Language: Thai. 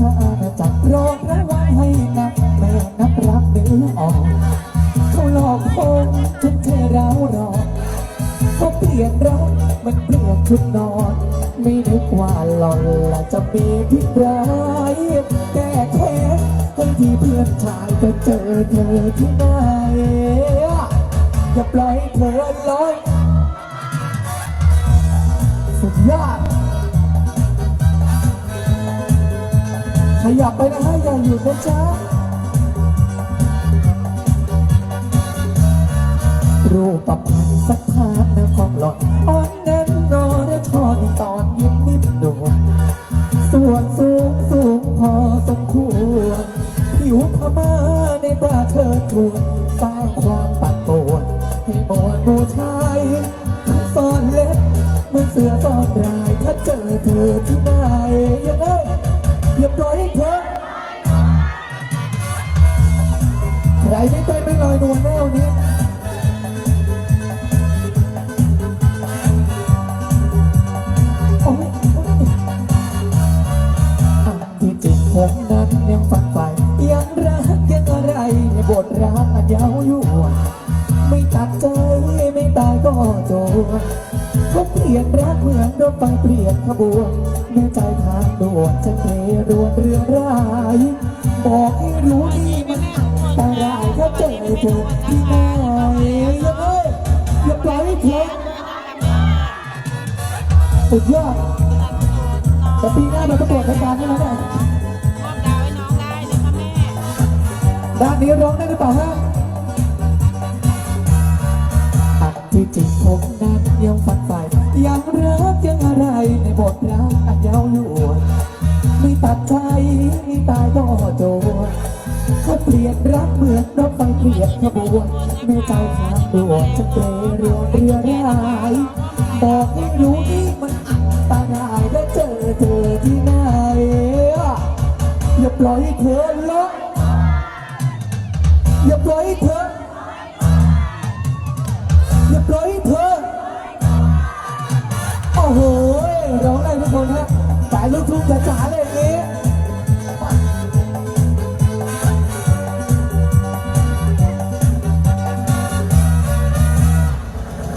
ชาอาจักรโปรดระวังให้นักแม่นับรักเนื้อออก เขาหลอกคนทุกเทเราหลอกเขาเปลี่ยนรักมันเปลี่ยนชุดนอน ไม่นึกว่าหล่อนละจะมีพิษร้ายแก้แค้นคนที่เพื่อนชายจะเจอเธอที่ไหนอย่าปล่อยเธอลอยสุดยอด ขยับไปนะฮะอย่าหยุดนะจ๊ะรูปประพันธ์สักพานนะของหล่อนอ่อนแน่นนอนและทอนตอนยิ้มนิ่มนวลส่วนสูงสูงพอสมควรผิวพม่าในตาเธอทวนสร้างความปั่นป่วนให้มวลผู้ชายซ่อนเล็บเหมือนเสือซ่อนรายถ้าเจอเธอที่ไหนยังไง เรียบร้อยให้เธอใครไม่เต้นไม่ลอยนวลแน่วันนี้โอ๊ยอันที่จริงผมนั้นยังฝันใฝ่ยังรักยังอะไรในบทรักอันยาวยวนไม่ตัดใจไม่ตายก็โจร เขาเปลี่ยนรักเหมือนรถไฟเปลี่ยนขบวนแม่ใจทางด่วนจะเทรวนเรือร้ายบอกให้รู้ดีมันตรายถ้าเจอเธอที่ไหนยังไงอย่าปล่อยเธอสุดยอดแต่ปีหน้าเราประกวดรายการนี้แล้วเนี่ยมานได้นะคะแม่ด้านนี้ร้องได้หรือเปล่าฮะ จริงผมนั้นยังฝันใฝ่ยังรักยังอะไรในบทรักอันยาวยวนไม่ตัดใจไม่ตายก็โจรเขาเปลี่ยนรักเหมือนรถไฟเปลี่ยนขบวนแม่ใจทางด่วนจะเปรเรือเรือร้ายบอกให้รู้นี่มันอันตรายและเจอเธอที่ไหนอย่าปล่อยให้เธอลอยอย่าปล่อยให้เธอายลูกทุ่งจ๋าๆเลย